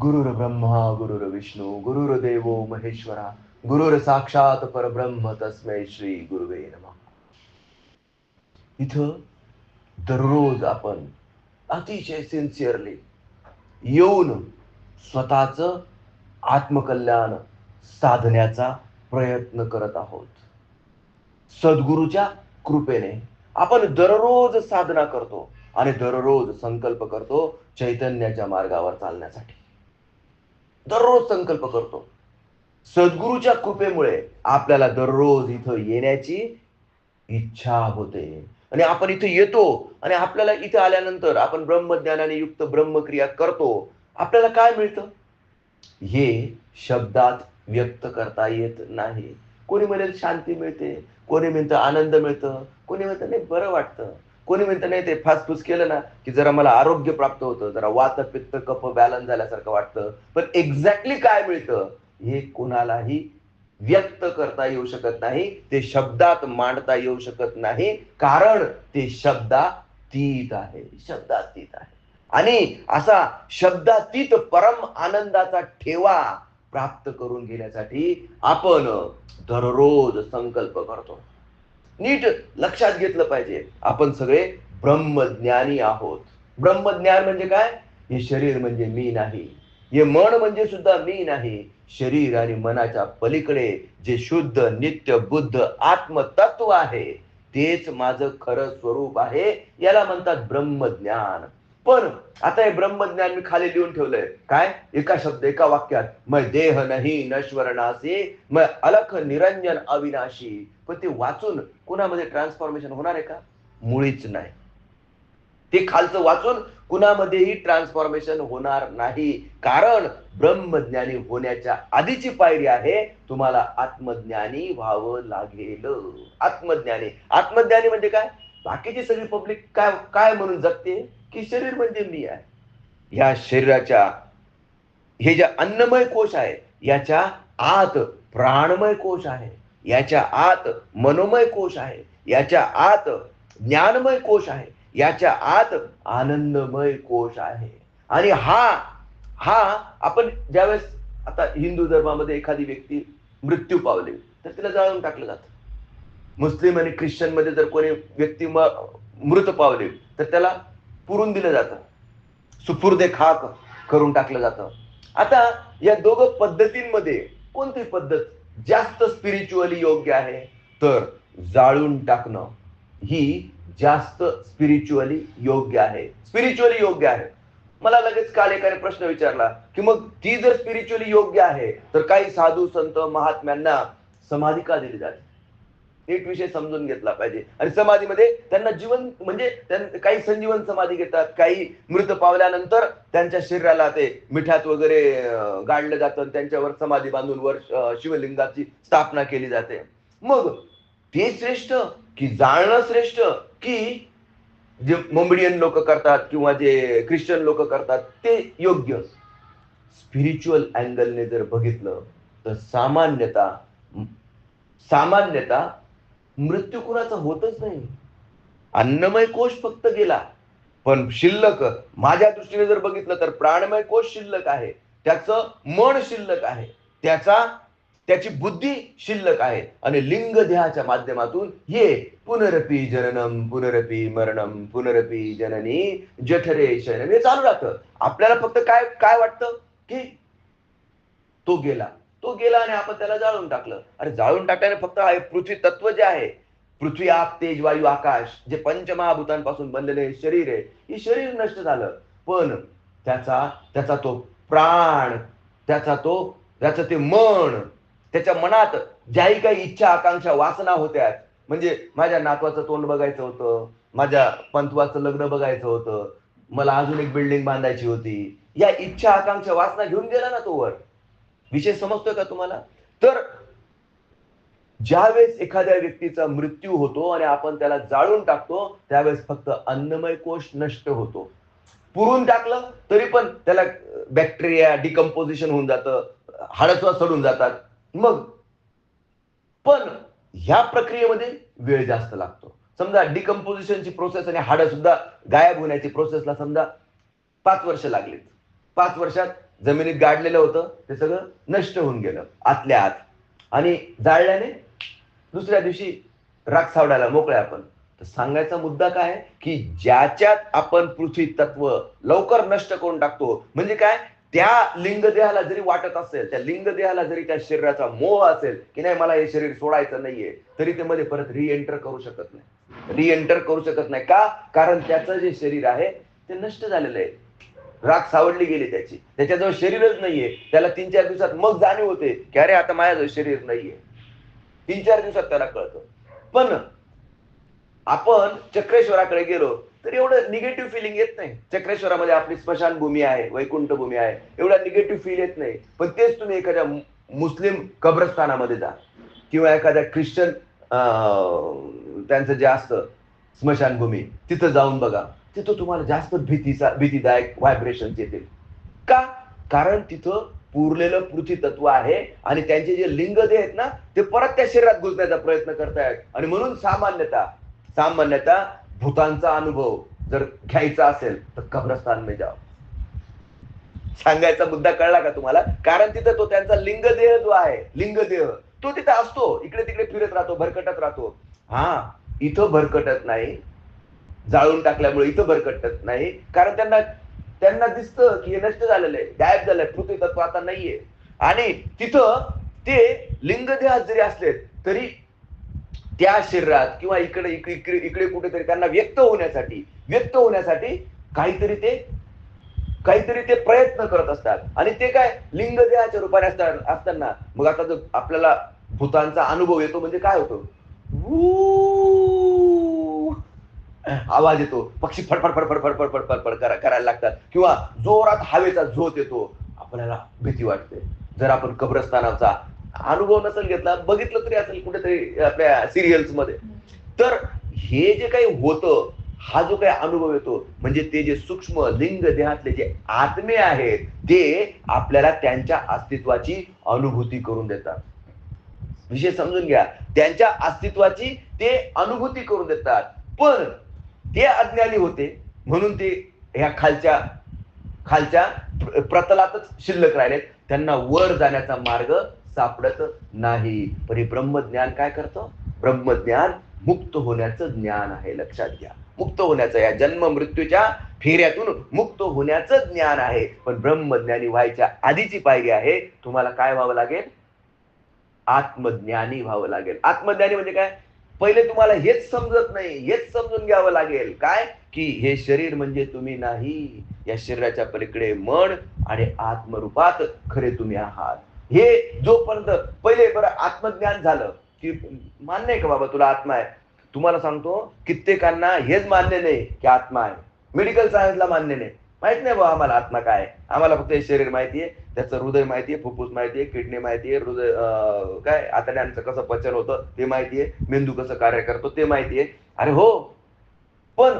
गुरुर ब्रह्मा गुरुर विष्णू गुरुर देवो महेश्वरा गुरुर साक्षात परब्रह्म तस्मै श्री गुरुवे नमः. इथं दररोज आपण अतिशय सिन्सिअरली येऊन स्वतःच आत्मकल्याण साधण्याचा प्रयत्न करत आहोत. सद्गुरूच्या कृपेने आपण दररोज साधना करतो आणि दररोज संकल्प करतो चैतन्याच्या मार्गावर चालण्यासाठी. दररोज संकल्प करतो. सद्गुरूच्या कृपेमुळे आपल्याला दररोज इथं येण्याची इच्छा होते. आणि आपण इथे येतो आणि आपल्याला इथे आल्यानंतर आपण ब्रह्मज्ञानाने युक्त ब्रह्मक्रिया करतो आपल्याला काय मिळतं? हे शब्दात व्यक्त करता येत नाही. कोणी म्हणेल शांती मिळते कोणी म्हणतं आनंद मिळतं कोणी म्हणतं नाही बरं वाटतं. कोणी म्हणतं नाही ते फासफूस केलं ना की जरा मला आरोग्य प्राप्त होतं जरा वात पित्त कफ बॅलन्स झाल्यासारखं वाटतं. पण एक्झॅक्टली काय मिळतं? हे कोणालाही व्यक्त करता येऊ शकत नाही ते शब्दात मांडता येऊ शकत नाही कारण ते शब्दातीत आहे. शब्दातीत आहे. आणि असा शब्दातीत परम आनंदाचा ठेवा प्राप्त करून घेण्यासाठी आपण दररोज संकल्प करतो. नीट लक्षात घेतलं पाहिजे. आपण सगळे ब्रह्मज्ञानी आहोत. ब्रह्मज्ञान म्हणजे काय? हे शरीर म्हणजे मी नाही. हे मन म्हणजे सुद्धा मी नाही. शरीर आणि मनाच्या पलीकडे जे शुद्ध नित्य बुद्ध आत्मतत्व आहे तेच माझं खरं स्वरूप आहे. याला म्हणतात ब्रह्मज्ञान. पण आता हे ब्रह्मज्ञान मी खाली लिहून ठेवलंय. काय? एका शब्द एका वाक्यात मग देह नाही नश्वर नासे मग अलख निरंजन अविनाशी. पण ते वाचून कुणामध्ये ट्रान्सफॉर्मेशन होणार आहे का? मुळीच नाही. ते खालचं वाचून कुणामध्येही ट्रान्सफॉर्मेशन होणार नाही. कारण ब्रह्मज्ञानी होण्याच्या आधीची पायरी आहे तुम्हाला आत्मज्ञानी व्हावं लागेल. आत्मज्ञानी. आत्मज्ञानी म्हणजे काय? बाकीची सगळी पब्लिक काय काय म्हणून जगते? की शरीर म्हणजे मी आहे. या शरीराच्या हे जे अन्नमय कोश आहे याच्या आत प्राणमय कोश आहे. याच्या आत मनोमय कोश आहे. याच्या आत ज्ञानमय कोश आहे. याच्या आत आनंदमय कोश आहे. आणि हा हा आपण ज्यावेळेस आता हिंदू धर्मामध्ये एखादी व्यक्ती मृत्यू पावली तर तिला जाळून टाकलं जातं. मुस्लिम आणि ख्रिश्चनमध्ये जर कोणी व्यक्ती म- मृत पावले तर त्याला पुरून दिलं जातं. सुपुर्दे खाक करून टाकलं जातं. आता या दोघं पद्धतींमध्ये कोणती पद्धत जास्त स्पिरिच्युअली योग्य आहे? तर जाळून टाकणं ही जास्त स्पिरिच्युअली योग्य आहे. स्पिरिच्युअली योग्य आहे. मला लगेच काल एकाने प्रश्न विचारला की मग ती जर स्पिरिच्युअली योग्य आहे तर काही साधू संत महात्म्यांना समाधी का दिली जाते? एक विषय समजून घेतला पाहिजे. आणि समाधीमध्ये त्यांना जीवन म्हणजे काही संजीवन समाधी घेतात काही मृत पावल्यानंतर त्यांच्या शरीराला ते मिठात वगैरे गाळलं गाडलं जातं आणि त्यांच्यावर समाधी बांधून वर शिवलिंगाची स्थापना केली जाते. मग ते श्रेष्ठ की जाळणं श्रेष्ठ की जे मोमेडियन लोक करतात किंवा जे ख्रिश्चन लोक करतात ते योग्य. स्पिरिच्युअल अँगलने जर बघितलं तर सामान्यता सामान्यता मृत्यू कुणाचा होतच नाही. अन्नमय कोश फक्त गेला. पण शिल्लक माझ्या दृष्टीने जर बघितलं तर प्राणमय कोश शिल्लक आहे. त्याचं मन शिल्लक आहे. त्याचा त्याची बुद्धी शिल्लक आहे. आणि लिंग देहाच्या माध्यमातून हे पुनरपी जननम पुनरपी मरणम पुनरपी जननी जठरे शयनम हे चालू राहतं. आपल्याला फक्त काय काय वाटतं? की तो गेला. तो गेला आणि आपण त्याला जाळून टाकलं. अरे जाळून टाकल्याने फक्त पृथ्वी तत्व जे आहे पृथ्वी आप तेज वायू आकाश जे पंचमहाभूतांपासून बनलेले शरीर आहे हे शरीर नष्ट झालं. पण त्याचा त्याचा तो प्राण त्याचा तो त्याचं ते मन त्याच्या मनात ज्याही काही इच्छा आकांक्षा वासना होत्या म्हणजे माझ्या नातवाचं तोंड बघायचं होतं माझ्या पंतवाचं लग्न बघायचं होतं मला अजून एक बिल्डिंग बांधायची होती या इच्छा आकांक्षा वासना घेऊन गेला ना तो वर. विषय समजतोय का तुम्हाला? तर ज्यावेळेस एखाद्या व्यक्तीचा मृत्यू होतो आणि आपण त्याला जाळून टाकतो त्यावेळेस फक्त अन्नमय कोश नष्ट होतो. पुरून टाकलं तरी पण त्याला बॅक्टेरिया डिकम्पोजिशन होऊन जातं हाडसवा सडून जातात. मग पण ह्या प्रक्रियेमध्ये वेळ जास्त लागतो. समजा डिकम्पोजिशनची प्रोसेस आणि हाडं सुद्धा गायब होण्याची प्रोसेसला समजा पाच वर्ष लागलीत. पाच वर्षात जमिनीत गाडलेलं होतं ते सगळं नष्ट होऊन गेलं आतल्या आत. आणि जाळल्याने दुसऱ्या दिवशी राग सावडायला मोकळे आपण. तर सांगायचा मुद्दा काय की ज्याच्यात आपण पृथ्वी तत्व लवकर नष्ट करून टाकतो म्हणजे काय? त्या लिंगदेहाला जरी वाटत असेल त्या लिंगदेहाला जरी त्या शरीराचा मोह असेल की नाही मला हे शरीर सोडायचं नाहीये तरी ते मध्ये परत रिएंटर करू शकत नाही. रिएंटर करू शकत नाही. का? कारण त्याचं जे शरीर आहे ते नष्ट झालेलं आहे. राख सावडली गेली त्याची. त्याच्याजवळ शरीरच नाहीये. त्याला तीन चार दिवसात मग जाणीव होते की अरे आता माझ्याजवळ शरीर नाहीये. तीन चार दिवसात त्याला कळतं. पण आपण चक्रेश्वराकडे गेलो तर एवढं निगेटिव्ह फिलिंग येत नाही. चक्रेश्वरामध्ये आपली स्मशान भूमी आहे वैकुंठ भूमी आहे. एवढा निगेटिव्ह फील येत नाही. पण तेच तुम्ही एखाद्या मुस्लिम कब्रस्थानामध्ये जा. किंवा एखाद्या ख्रिश्चन त्यांचं जे असतं स्मशानभूमी तिथं जाऊन बघा. तिथं तुम्हाला जास्त भीतीचा भीतीदायक व्हायब्रेशन येतील. का? कारण तिथं पुरलेलं पृथ्वी तत्व आहे आणि त्यांचे जे लिंगदे आहेत ना ते परत त्या शरीरात घुसण्याचा प्रयत्न करतायत. आणि म्हणून सामान्यता सामान्यता भूतांचा अनुभव जर घ्यायचा असेल तर कब्रस्तान मे जाओ. सांगायचा मुद्दा कळला का तुम्हाला? कारण तिथं तो त्यांचा लिंगदेह जो आहे लिंगदेह तो तिथे असतो. इकडे तिकडे फिरत राहतो भरकटत राहतो. हा इथं भरकटत नाही. जाळून टाकल्यामुळे इथं भरकटत नाही. कारण त्यांना त्यांना दिसतं की हे नष्ट झालेलं आहे गायब झालंय पृथ्वी तत्व आता नाहीये. आणि तिथं ते लिंगदेहात जरी असले तरी त्या शरीरात किंवा इकडे इकडे इकडे इकडे कुठेतरी त्यांना व्यक्त होण्यासाठी व्यक्त होण्यासाठी काहीतरी ते काहीतरी ते प्रयत्न करत असतात. आणि ते काय? लिंगदेहाच्या रूपाने असतात असताना. मग आता जो आपल्याला भूतांचा अनुभव येतो म्हणजे काय होतो? आवाज येतो. पक्षी फडफड फडफड फडफड फडफड फड करा- करायला लागतात. किंवा जोरात हवेचा झोत येतो. आपल्याला भीती वाटते. जर आपण कब्रस्तानाचा अनुभव नसेल घेतला बघितलं तरी असेल कुठेतरी आपल्या सिरियल्समध्ये. तर हे जे काही होतं हा जो काही अनुभव येतो म्हणजे ते जे सूक्ष्म लिंग देहातले जे आत्मे आहेत ते आपल्याला त्यांच्या अस्तित्वाची अनुभूती करून देतात. विषय समजून घ्या. त्यांच्या अस्तित्वाची ते अनुभूती करून देतात. पण ते अज्ञानी होते म्हणून ते ह्या खालच्या खालच्या प्रतलातच शिल्लक राहिलेत. त्यांना वर जाण्याचा मार्ग सापडत नाही. पण हे ब्रह्मज्ञान काय करतं? ब्रह्मज्ञान मुक्त होण्याचं ज्ञान आहे लक्षात घ्या. मुक्त होण्याचं या जन्म मृत्यूच्या फेऱ्यातून मुक्त होण्याचं ज्ञान आहे. पण ब्रह्मज्ञानी व्हायच्या आधीची पायरी आहे तुम्हाला काय व्हावं लागेल? आत्मज्ञानी व्हावं लागेल. आत्मज्ञानी म्हणजे काय? पहिले तुम्हाला हेच समजत नाही हेच समजून घ्यावं लागेल. काय? की हे शरीर म्हणजे तुम्ही नाही. या शरीराच्या पलीकडे मन आणि आत्मरूपात खरे तुम्ही आहात. हे जोपर्यंत पहिले बरं आत्मज्ञान झालं की मान्य आहे का बाबा तुला आत्मा आहे? तुम्हाला सांगतो कित्येकांना हेच मान्य नाही की आत्मा आहे. मेडिकल सायन्सला मान्य नाही. माहीत नाही बाबा आम्हाला आत्मा काय आम्हाला फक्त हे शरीर माहिती आहे त्याचं हृदय माहिती आहे फुफ्फुस माहिती आहे किडनी माहिती आहे हृदय काय काय आमचं कसं पचन होतं ते माहिती आहे मेंदू कसं कार्य करतो ते माहिती आहे. अरे हो पण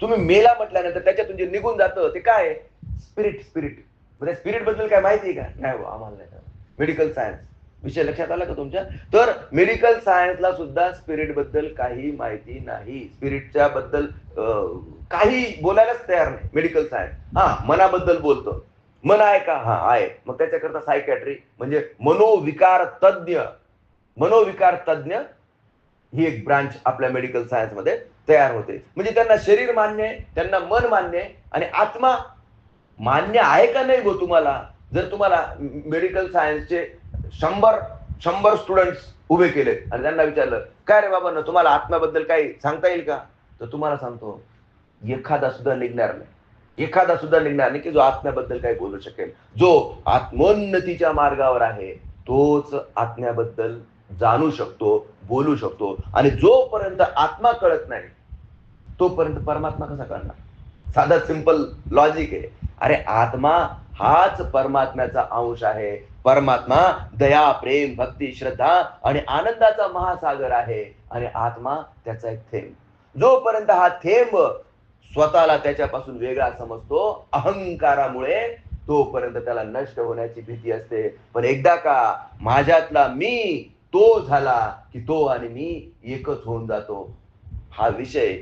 तुम्ही मेला म्हटल्यानंतर त्याच्यातून जे निघून जातं ते काय स्पिरिट स्पिरिट म्हणजे स्पिरिटबद्दल काय माहिती आहे का? नाही आम्हाला नाही मेडिकल सायन्स विषय लक्षात आला का तुमच्या? तर मेडिकल सायन्सला सुद्धा स्पिरिटबद्दल काही माहिती नाही. स्पिरिटच्या बद्दल अं, काही बोलायलाच तयार नाही मेडिकल सायन्स हा मनाबद्दल बोलतो. मन आहे का? हा आहे. मग त्याच्याकरता सायकॅट्री म्हणजे मनोविकार तज्ञ मनोविकार तज्ञ ही एक ब्रांच आपल्या मेडिकल सायन्समध्ये तयार होते. म्हणजे त्यांना शरीर मान्य आहे त्यांना मन मान्य आहे आणि आत्मा मान्य आहे का नाही गो तुम्हाला? जर तुम्हाला मेडिकल सायन्सचे शंभर शंभर स्टुडंट्स उभे केले. आणि त्यांना विचारलं काय रे बाबा तुम्हाला आत्म्याबद्दल काही सांगता येईल का? तर तुम्हाला सांगतो एखादा सुद्धा निघणार नाही. एखादा सुद्धा निघणार नाही की जो आत्म्याबद्दल काही बोलू शकेल. जो आत्मोन्नतीच्या मार्गावर आहे तोच आत्म्याबद्दल जाणू शकतो बोलू शकतो. आणि जोपर्यंत आत्मा कळत नाही तोपर्यंत परमात्मा कसा कळणार? साधा सिंपल लॉजिक आहे. अरे आत्मा हाच परमात्म्याचा अंश आहे. परमात्मा दया प्रेम भक्ती श्रद्धा आणि आनंदाचा महासागर आहे. आणि आत्मा त्याचा एक थेंब. जोपर्यंत हा थेंब स्वतःला त्याच्यापासून वेगळा समजतो अहंकारामुळे तोपर्यंत त्याला नष्ट होण्याची भीती असते. पण एकदा का माझ्यातला मी तो झाला की तो आणि मी एकच होऊन जातो. हा विषय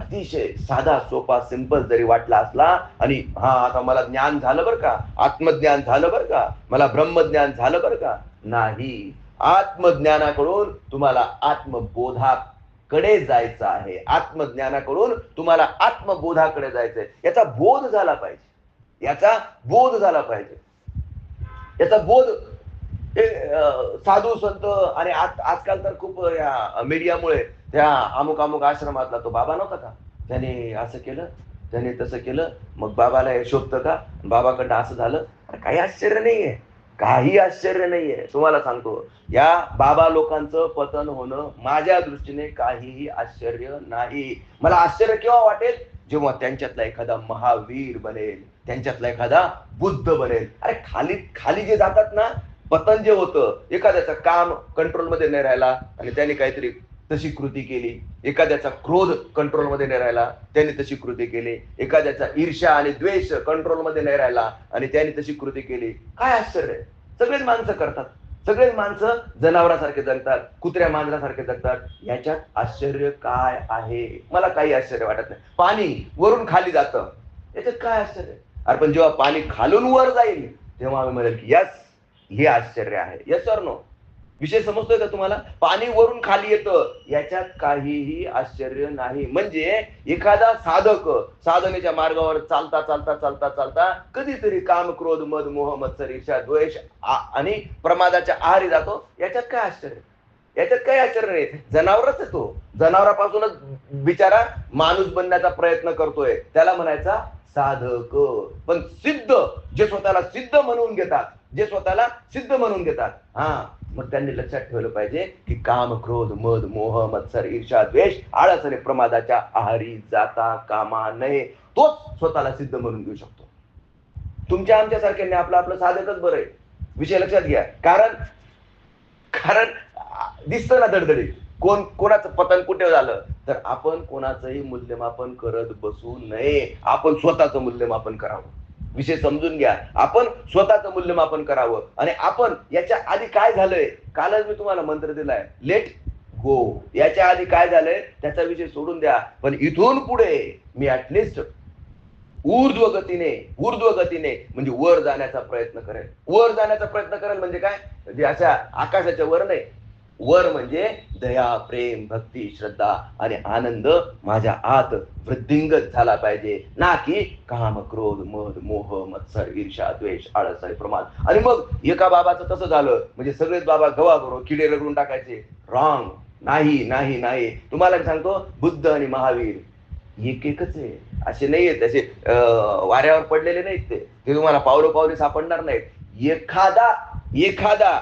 अतिशय साधा सोपा सिंपल जरी वाटला असला आणि हा आता मला ज्ञान झालं बरं का? आत्मज्ञान झालं बरं का? मला ब्रह्मज्ञान झालं बरं का? नाही. आत्मज्ञानाकडून तुम्हाला आत्मबोधाकडे जायचं आहे. आत्मज्ञानाकडून तुम्हाला आत्मबोधाकडे जायचंय. याचा बोध झाला पाहिजे. याचा बोध झाला पाहिजे. याचा बोध साधू संत आणि आज आजकाल तर खूप या मीडियामुळे त्या अमुक अमुक आश्रमातला तो बाबा नव्हता का? त्याने असं केलं त्याने तसं केलं मग बाबाला हे शोभतं का? बाबाकडनं असं झालं. काही आश्चर्य नाहीये. काही आश्चर्य नाहीये. तुम्हाला सांगतो या बाबा लोकांचं पतन होणं माझ्या दृष्टीने काहीही आश्चर्य नाही. मला आश्चर्य केव्हा वाटेल? जेव्हा त्यांच्यातला एखादा महावीर बनेल त्यांच्यातला एखादा बुद्ध बनेल. अरे खाली खाली जे जातात ना पतन जे होतं एखाद्याचं काम कंट्रोलमध्ये नाही राहिला आणि त्याने काहीतरी तशी कृती केली. एखाद्याचा क्रोध कंट्रोलमध्ये नाही राहिला त्याने तशी कृती केली. एखाद्याचा ईर्ष्या आणि द्वेष कंट्रोलमध्ये नाही राहिला आणि त्याने तशी कृती केली. काय आश्चर्य सगळेच माणसं करतात. सगळेच माणसं जनावरासारखे जगतात कुत्र्या मांजरासारखे जगतात. याच्यात आश्चर्य काय आहे? मला काही आश्चर्य वाटत नाही. पाणी वरून खाली जातं. याच्यात काय आश्चर्य अरे पण जेव्हा पाणी खालून वर जाईल तेव्हा आम्ही म्हणेल की यस हे आश्चर्य आहे. यस सर नो विषय समजतोय का तुम्हाला? पाणी वरून खाली येतं. याच्यात काहीही आश्चर्य नाही. म्हणजे एखादा साधक साधनेच्या मार्गावर चालता चालता चालता चालता कधीतरी काम क्रोध मद मोह मत्सर ईर्षा द्वेष आणि प्रमादाच्या आहारी जातो. याच्यात काय आश्चर्य? याच्यात काय आश्चर्य नाही जनावरच येतो जनावरापासूनच बिचारा माणूस बनण्याचा प्रयत्न करतोय. त्याला म्हणायचा साधक. पण सिद्ध जे स्वतःला सिद्ध म्हणून घेतात जे स्वतःला सिद्ध म्हणून घेतात हा मग त्यांनी लक्षात ठेवलं पाहिजे की काम क्रोध मद मोह मत्सर ईर्षा द्वेष आळस आणि प्रमादाच्या आहारी जाता कामा नये. तोच स्वतःला सिद्ध म्हणून घेऊ शकतो. तुमच्या आमच्या सारख्यांनी आपलं आपलं साधकच बरं आहे. विषय लक्षात घ्या. कारण कारण दिसतं ना धडधडीत कोण कोणाचं पतन कुठे झालं? तर आपण कोणाचंही मूल्यमापन करत बसू नये. आपण स्वतःचं मूल्यमापन करावं. विषय समजून घ्या. आपण स्वतःचं मूल्यमापन करावं. आणि आपण याच्या आधी काय झालंय? कालच मी तुम्हाला मंत्र दिलाय. लेट गो याच्या आधी काय झालंय? त्याचा विषय सोडून द्या. पण इथून पुढे मी ऍटलिस्ट ऊर्ध्व गतीने ऊर्ध्व गतीने म्हणजे वर जाण्याचा प्रयत्न करेल वर जाण्याचा प्रयत्न करेल म्हणजे काय? अशा आकाशाच्या वर नाही वर म्हणजे दया प्रेम भक्ती श्रद्धा आणि आनंद माझ्या आत वृद्धिंगत झाला पाहिजे. ना की काम क्रोध मध मोह मत्सर ईर्षा द्वेष आळस आणि प्रमाद. आणि मग एका बाबाचं तसं झालं. म्हणजे सगळेच बाबा गवा बरोबर किडे रगडून टाकायचे. रॉंग नाही नाही नाही. तुम्हाला मी सांगतो बुद्ध आणि महावीर एक एकच आहे. असे नाही आहेत असे अं, वाऱ्यावर पडलेले नाहीत ते. ते तुम्हाला पावलं पावले सापडणार नाहीत. एखादा एखादा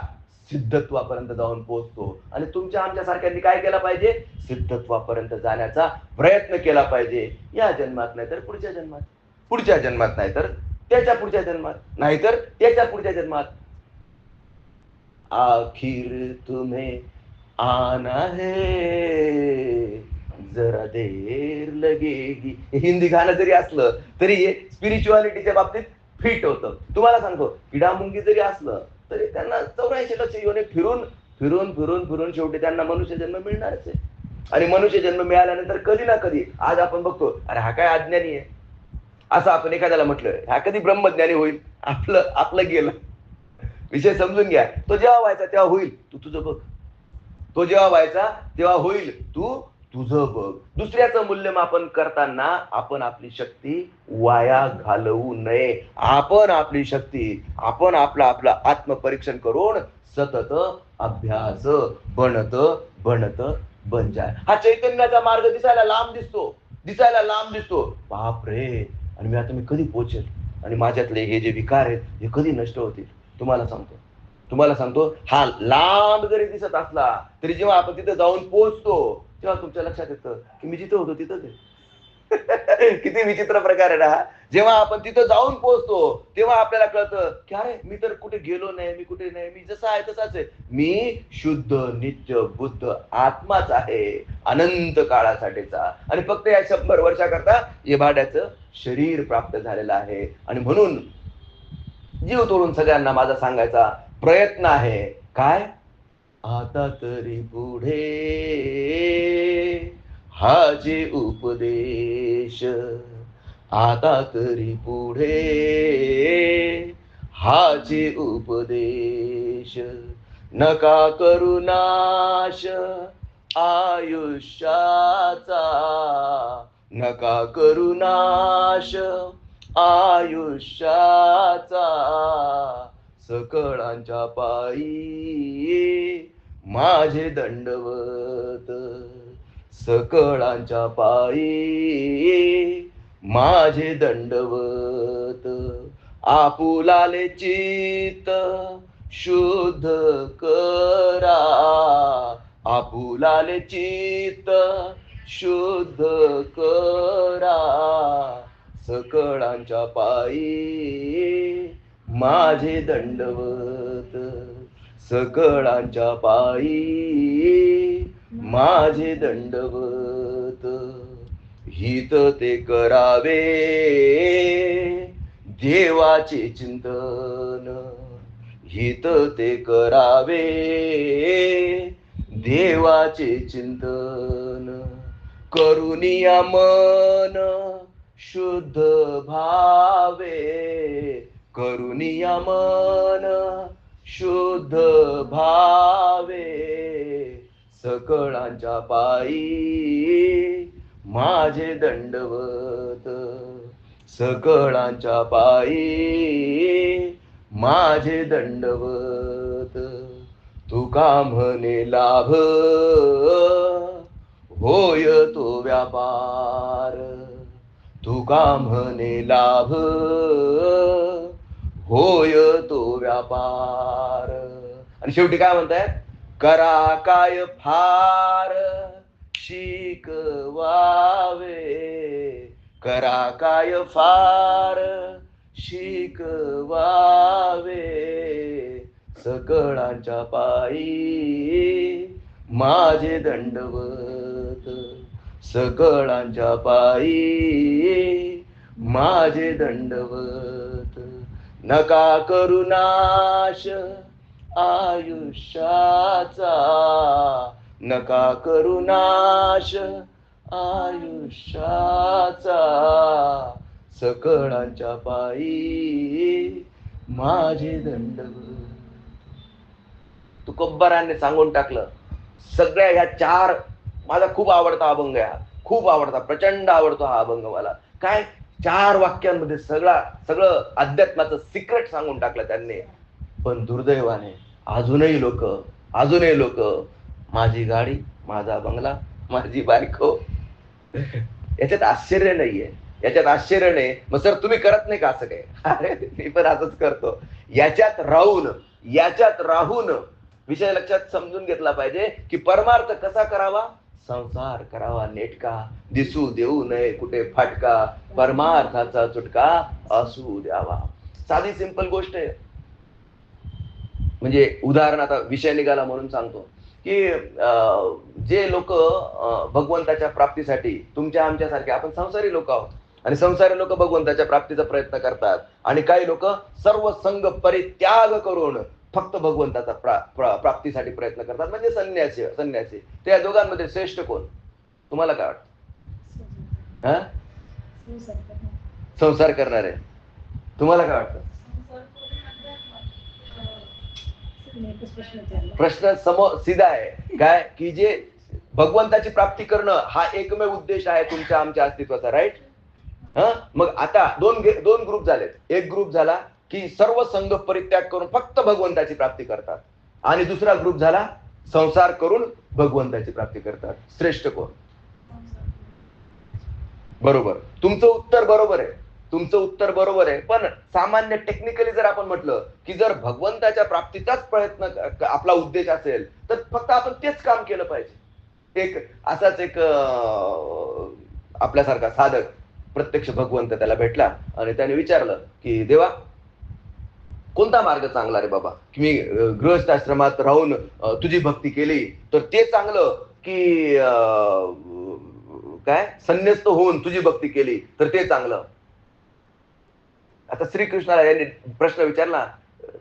सिद्धत्वापर्यंत जाऊन पोहोचतो. आणि तुमच्या आमच्या सारख्यांनी काय केलं पाहिजे? सिद्धत्वापर्यंत जाण्याचा प्रयत्न केला पाहिजे. या जन्मात नाही तर पुढच्या जन्मात. पुढच्या जन्मात नाही तर त्याच्या पुढच्या जन्मात. नाहीतर त्याच्या पुढच्या जन्मात. आखिर तुम्हें आना है. जरा देर लगेगी. हिंदी गाणं जरी असलं तरी हे स्पिरिच्युअलिटीच्या बाबतीत फिट होतं. तुम्हाला सांगतो किडामुंगी जरी असलं तरी त्यांना चौऱ्याऐंशी लक्ष येऊन फिरून फिरून फिरून फिरून शेवटी त्यांना मनुष्य जन्म मिळणारच आहे. आणि मनुष्य जन्म मिळाल्यानंतर कधी ना कधी आज आपण बघतो अरे हा काय अज्ञानी आहे? असं आपण एखाद्याला म्हटलं हा कधी ब्रह्मज्ञानी होईल? आपलं आपलं गेलं. विषय समजून घ्या. तो जेव्हा व्हायचा तेव्हा होईल. तू तुझं बघ. तो जेव्हा व्हायचा तेव्हा होईल. तू तुझं बघ. दुसऱ्याचं मूल्यमापन करताना आपण आपली शक्ती वाया घालवू नये. आपण आपली शक्ती आपण आपलं आपलं आत्मपरीक्षण करून सतत अभ्यास बनत बनत बन जाय. हा चैतन्याचा मार्ग दिसायला लांब दिसतो. दिसायला लांब दिसतो. बाप रे आणि मी आता मी कधी पोचेल? आणि माझ्यातले हे जे विकार आहेत हे कधी नष्ट होतील? तुम्हाला सांगतो. तुम्हाला सांगतो हा लांब जरी दिसत असला तरी जेव्हा आपण तिथे जाऊन पोहोचतो तेव्हा तुमच्या लक्षात येतं की मी जिथं होतो तिथंच आहे. किती विचित्र प्रकार आहे ना जेव्हा आपण तिथं जाऊन पोहोचतो तेव्हा आपल्याला कळतं की अरे मी तर कुठे गेलो नाही मी कुठे नाही मी जसा आहे तसाच आहे. मी शुद्ध नित्य बुद्ध आत्माच आहे अनंत काळासाठीचा. आणि फक्त या शंभर वर्षाकरता हे भाड्याचं शरीर प्राप्त झालेलं आहे. आणि म्हणून जीव तोडून सगळ्यांना माझा सांगायचा प्रयत्न आहे. काय? आता तरी पुढे हा जे उपदेश आता तरी पुढे हाचे उपदेश नका करू नाश आयुष्याचा नका करू नाश आयुष्याचा. सकळांच्या पायी माझे दंडवत. सकळांच्या पायी माझे दंडवत. आपुलाले चित शुद्ध करा. आपुलाले चित शुद्ध करा. सकळांच्या पायी माझे दंडवत सकळांच्या पायी माझे दंडवत हित ते करावे देवाचे चिंतन हित ते करावे देवाचे चिंतन करुनिया मन शुद्ध भावे करुनिया मन शुद्ध भावे सकळांच्या पायी माझे दंडवत सकळांच्या पायी माझे दंडवत. तुका म्हणे लाभ? होय तो व्यापार. तुका म्हणे लाभ? होय तो व्यापार. आणि शेवटी काय म्हणताय करा काय फार शिकवावे. करा काय फार शिकवावे. सकळांच्या पायी माझे दंडवत. सकळांच्या पायी माझे दंडवत. नका करू नाश आयुष्याचा. नका करू नाश आयुष्याचा. सकळांच्या पायी माझे तू तुकोब्बराने सांगून टाकलं सगळ्या ह्या चार माझा खूप आवडता अभंग हा. खूप आवडता प्रचंड आवडतो हा अभंग मला. काय? चार वाक्यांमध्ये सगळा सगळं अध्यात्माचं सिक्रेट सांगून टाकलं त्यांनी. पण दुर्दैवाने अजूनही लोक अजूनही लोक माझी गाडी माझा बंगला माझी बायको याच्यात आश्चर्य नाहीये. याच्यात आश्चर्य नाही. मग सर तुम्ही करत नाही का असं काय अरे मी पण असंच करतो. याच्यात राहून याच्यात राहून विषय लक्षात समजून घेतला पाहिजे की परमार्थ कसा करावा? संसार करावा नेटका. दिसू देऊ नये कुठे फाटका. परमार्थाचा चुटका असू द्यावा. साधी सिंपल गोष्ट आहे. म्हणजे उदाहरण आता विषय निघाला म्हणून सांगतो. की अं, जे लोक भगवंताच्या प्राप्तीसाठी तुमच्या आमच्यासारखे आपण संसारी लोक आहोत. आणि संसारी लोक भगवंताच्या प्राप्तीचा प्रयत्न करतात. आणि काही लोक सर्व संघ परित्याग करून फक्त भगवंताचा प्रा, प्रा, प्राप्तीसाठी प्रयत्न करतात. म्हणजे संन्यासी संन्यासी. त्या दोघांमध्ये श्रेष्ठ कोण? तुम्हाला काय वाटतं? हा? संसार करणारे. तुम्हाला काय वाटतं? प्रश्न समोर सीधा आहे. काय? की जे भगवंताची प्राप्ती करणं हा एकमेव उद्देश आहे तुमच्या आमच्या अस्तित्वाचा राईट हा? मग आता दोन दोन ग्रुप झालेत. एक ग्रुप झाला की सर्व संघ परित्याग करून फक्त भगवंताची प्राप्ती करतात. आणि दुसरा ग्रुप झाला संसार करून भगवंताची प्राप्ती करतात. श्रेष्ठ कोण? बरोबर. तुमचं उत्तर बरोबर आहे. तुमचं उत्तर बरोबर आहे. पण सामान्य टेक्निकली जर आपण म्हटलं की जर भगवंताच्या प्राप्तीचाच प्रयत्न आपला उद्देश असेल तर फक्त आपण तेच काम केलं पाहिजे. एक असाच एक आपल्यासारखा साधक प्रत्यक्ष भगवंत त्याला भेटला आणि त्याने विचारलं की देवा कोणता मार्ग चांगला रे बाबा? की मी गृहस्थ आश्रमात राहून तुझी भक्ती केली तर ते चांगलं की काय? संन्यस्त होऊन तुझी भक्ती केली तर ते चांगलं. आता श्रीकृष्णाला यांनी प्रश्न विचारला.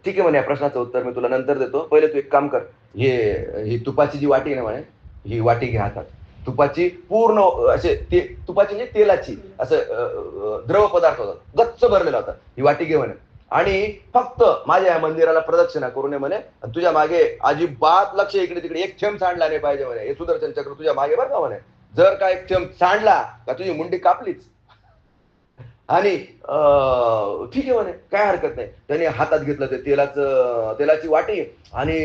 ठीक आहे म्हणे या प्रश्नाचं उत्तर मी तुला नंतर देतो. पहिले तू एक काम कर. हे ही तुपाची जी वाटी आहे ना म्हणे ही वाटी घे हातात. तुपाची पूर्ण असे ते तुपाची म्हणजे तेलाची असं द्रव पदार्थ होता गच्च भरलेला होता. ही वाटी घे म्हणे. आणि फक्त माझ्या या मंदिराला प्रदक्षिणा करू नये म्हणे. तुझ्या मागे अजिबात लक्ष इकडे तिकडे एक थेंब सांडला नाही पाहिजे म्हणे. हे सुदर्शन चक्र तुझ्या मागे बरं का म्हणे. जर का एक थेंब सांडला का तुझी मुंडी कापलीच आणि अं, ठीक आहे म्हणे काय हरकत नाही. त्याने हातात घेतलं ते तेलाचं तेलाची वाटी आणि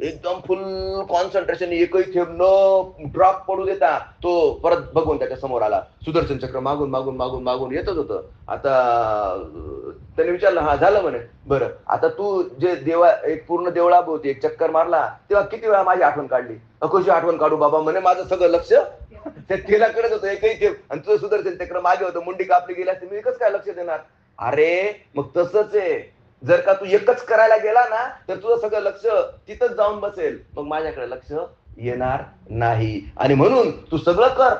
एकदम फुल कॉन्सन्ट्रेशन एकही थेंब न ड्रॉप पडू देता तो परत बघून त्याच्यासमोर आला. सुदर्शन चक्र मागून मागून मागून मागून येतच होतं. आता त्याने विचारलं हा झालं म्हणे. बरं आता तू जे देवा एक पूर्ण देवळाभोवती एक चक्कर मारला तेव्हा किती वेळा माझी आठवण काढली? अकोशी आठवण काढू बाबा? म्हणे माझं सगळं लक्ष त्या तेला करत होतो एकही थेंब आणि तुझं सुदर्शन चक्र मागे होतं मुंडी कापली गेली असते मी एकच काय लक्ष देणार? अरे मग तसंच आहे. जर का तू एकच करायला गेला ना तर तुझं सगळं लक्ष तिथंच जाऊन बसेल. मग माझ्याकडे लक्ष येणार नाही. आणि म्हणून तू सगळं कर.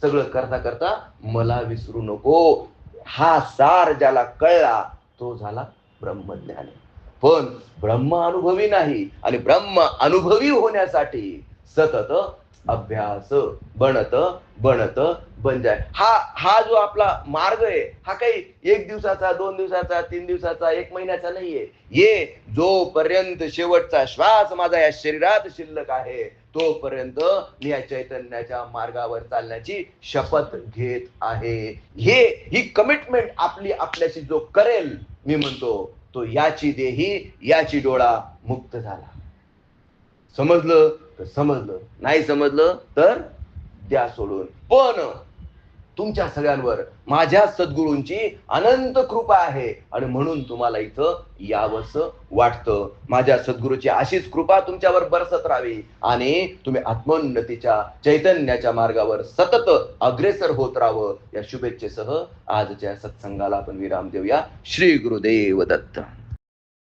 सगळं करता करता मला विसरू नको. हा सार ज्याला कळला तो झाला ब्रह्मज्ञानी. पण ब्रह्म अनुभवी नाही. आणि ब्रह्म अनुभवी होण्यासाठी सतत अभ्यास बनत बनत बन जाय हा हा जो आपला मार्ग आहे हा काही एक दिवसाचा दोन दिवसाचा तीन दिवसाचा एक महिन्याचा नाहीये. ये जोपर्यंत शेवटचा श्वास माझा या शरीरात शिल्लक आहे तोपर्यंत मी या चैतन्याच्या मार्गावर चालण्याची शपथ घेत आहे. हे ही कमिटमेंट आपली आपल्याशी जो करेल मी म्हणतो तो याची देही याची डोळा मुक्त झाला. समजलं? तर समजलं. नाही समजलं तर द्या सोडून. पण तुमच्या सगळ्यांवर माझ्या सद्गुरूंची अनंत कृपा आहे. आणि म्हणून तुम्हाला इथं यावंस वाटतं. माझ्या सद्गुरूची अशीच कृपा तुमच्यावर बरसत राहावी. आणि तुम्ही आत्मोन्नतीच्या चैतन्याच्या मार्गावर सतत अग्रेसर होत राहावं. या शुभेच्छेसह आजच्या सत्संगाला आपण विराम देऊया. श्री गुरुदेव दत्त.